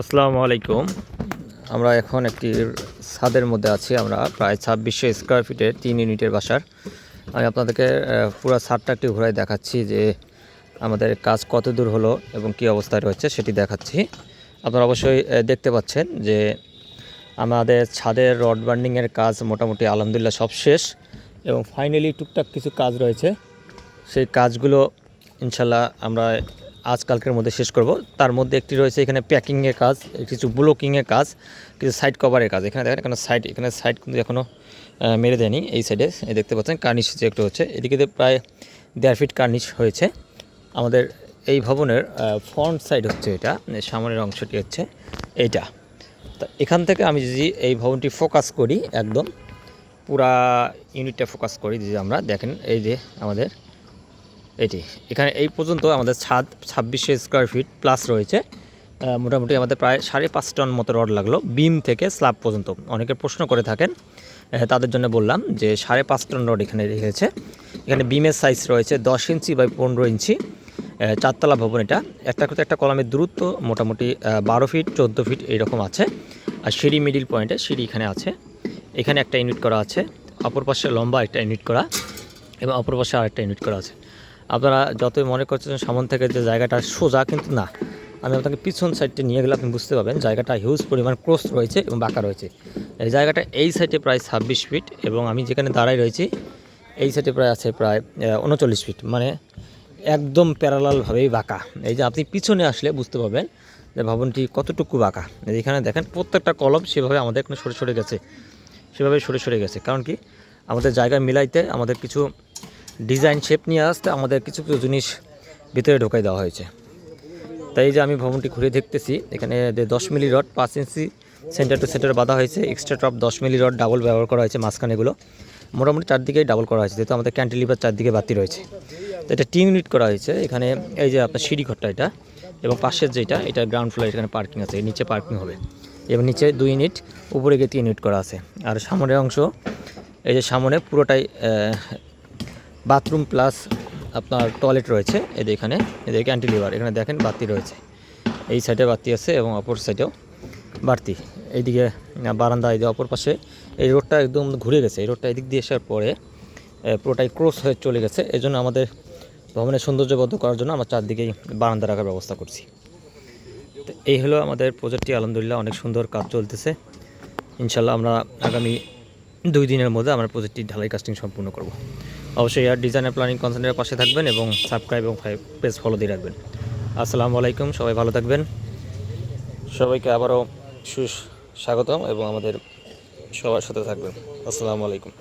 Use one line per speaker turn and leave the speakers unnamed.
আসসালামু আলাইকুম। আমরা এখন একটি ছাদের মধ্যে আছি। আমরা প্রায় ছাব্বিশশো স্কোয়ার ফিটের তিন ইউনিটের বাসার। আমি আপনাদেরকে পুরো ছাদটা একটি ঘুরাই দেখাচ্ছি যে আমাদের কাজ কত দূর হলো এবং কী অবস্থায় রয়েছে সেটি দেখাচ্ছি। আপনারা অবশ্যই দেখতে পাচ্ছেন যে আমাদের ছাদের রড বান্ডিংয়ের কাজ মোটামুটি আলহামদুলিল্লাহ সব শেষ এবং ফাইনালি টুকটাক কিছু কাজ রয়েছে। সেই কাজগুলো ইনশাল্লাহ আমরা আজকালকের মধ্যে শেষ করব। তার মধ্যে একটি রয়েছে এখানে প্যাকিংয়ের কাজ, কিছু ব্লকিংয়ের কাজ, কিছু সাইড কভারের কাজ। এখানে দেখেন, এখানে সাইড এখানে সাইড কিন্তু এখনও মেরে দেয়নি। এই সাইডে এই দেখতে পাচ্ছেন কার্নিশ যে একটু হচ্ছে। এদিকে প্রায় দেড় ফিট কার্নিশ হয়েছে। আমাদের এই ভবনের ফ্রন্ট সাইড হচ্ছে এটা সামনের অংশটি হচ্ছে এইটা তা এখান থেকে আমি যদি এই ভবনটি ফোকাস করি, একদম পুরা ইউনিটটা ফোকাস করি যে আমরা দেখেন, এই যে আমাদের এটি। এখানে এই পর্যন্ত আমাদের ছাদ ছাব্বিশশো স্কোয়ার ফিট প্লাস রয়েছে। মোটামুটি আমাদের প্রায় সাড়ে পাঁচ টন মতো রড লাগল বিম থেকে স্ল্যাব পর্যন্ত। অনেকে প্রশ্ন করে থাকেন তাদের জন্য বললাম যে সাড়ে পাঁচ টন রড এখানে রেখেছে। এখানে বিমের সাইজ রয়েছে দশ ইঞ্চি বাই পনেরো ইঞ্চি। চারতলা ভবন এটা। একটা করতে একটা কলমের দূরত্ব মোটামুটি বারো ফিট চোদ্দ ফিট এইরকম আছে। আর সিঁড়ি মিডিল পয়েন্টে সিঁড়ি এখানে আছে। এখানে একটা ইউনিট করা আছে। অপর পাশে লম্বা একটা ইউনিট করা এবং অপর পাশে আরেকটা ইউনিট করা আছে। আপনারা যতই মনে করছেন সামন থেকে যে জায়গাটা সোজা, কিন্তু না। আমি আপনাকে পিছন সাইডটা নিয়ে গেলে আপনি বুঝতে পারবেন জায়গাটা হিউজ পরিমাণ ক্রস রয়েছে এবং বাঁকা রয়েছে। এই জায়গাটা এই সাইডে প্রায় ছাব্বিশ ফিট এবং আমি যেখানে দাঁড়াই রয়েছি, এই সাইডে প্রায় আছে প্রায় উনচল্লিশ ফিট মানে একদম প্যারালালভাবেই বাঁকা। এই যে আপনি পিছনে আসলে বুঝতে পারবেন যে ভবনটি কতটুকু বাঁকা। এখানে দেখেন প্রত্যেকটা কলম সেভাবে আমাদের এখানে সরে সরে গেছে। সেভাবে সরে সরে গেছে। কারণ কি? আমাদের জায়গা মিলাইতে আমাদের কিছু ডিজাইন শেপ নিয়ে আসতে আমাদের কিছু কিছু জিনিস ভিতরে ঢোকাই দেওয়া হয়েছে। তাই যে আমি ভবনটি ঘুরে দেখতেছি, এখানে দশ মিলি রড, পাঁচ ইঞ্চি সেন্টার টু সেন্টার বাঁধা হয়েছে এক্সট্রা টপ দশ মিলি রড ডাবল ব্যবহার করা হয়েছে মাঝখানেগুলো মোটামুটি চারদিকেই ডাবল করা হয়েছে, যেহেতু আমাদের ক্যান্টিলিভার চারদিকে বাতি রয়েছে। তো এটা টি ইউনিট করা হয়েছে, এখানে এই যে আপনার সিঁড়ি ঘরটা এটা, এবং পাশের যেটা, এটা গ্রাউন্ড ফ্লোর এখানে পার্কিং আছে নিচে পার্কিং হবে। এবং নিচে দুই ইউনিট, উপরে গিয়ে তিন ইউনিট করা আছে। আর সামনের অংশ, এই যে সামনে পুরোটাই বাথরুম প্লাস আপনার টয়লেট রয়েছে এদের এখানে এদের ক্যান্টিলিভার, এখানে দেখেন বাতি রয়েছে। এই সাইডে বাতি আছে এবং অপর সাইডেও বাড়তি এইদিকে বারান্দা এই অপর পাশে, এই রোডটা একদম ঘুরে গেছে। এই রোডটা এদিক দিয়ে আসার পরে পুরোটাই ক্রস হয়ে চলে গেছে। এই জন্য আমাদের ভবনের সৌন্দর্যবদ্ধ করার জন্য আমরা চারদিকেই বারান্দা রাখার ব্যবস্থা করছি। তো এই হলো আমাদের প্রজেক্টটি। আলহামদুলিল্লাহ অনেক সুন্দর কাজ চলতেছে। ইনশাল্লাহ আমরা আগামী দুই দিনের মধ্যে আমরা প্রজেক্টটি ঢালাই কাস্টিং সম্পূর্ণ করব। অবশ্যই আর ডিজাইনের প্ল্যানিং কনসেন্টের পাশে থাকবেন এবং সাবস্ক্রাইব এবং পেজ ফলো দিয়ে রাখবেন। আসসালামু আলাইকুম, সবাই ভালো থাকবেন। সবাইকে আবারও সুস্বাগতম এবং আমাদের সবার সাথে থাকবেন। আসসালামু আলাইকুম।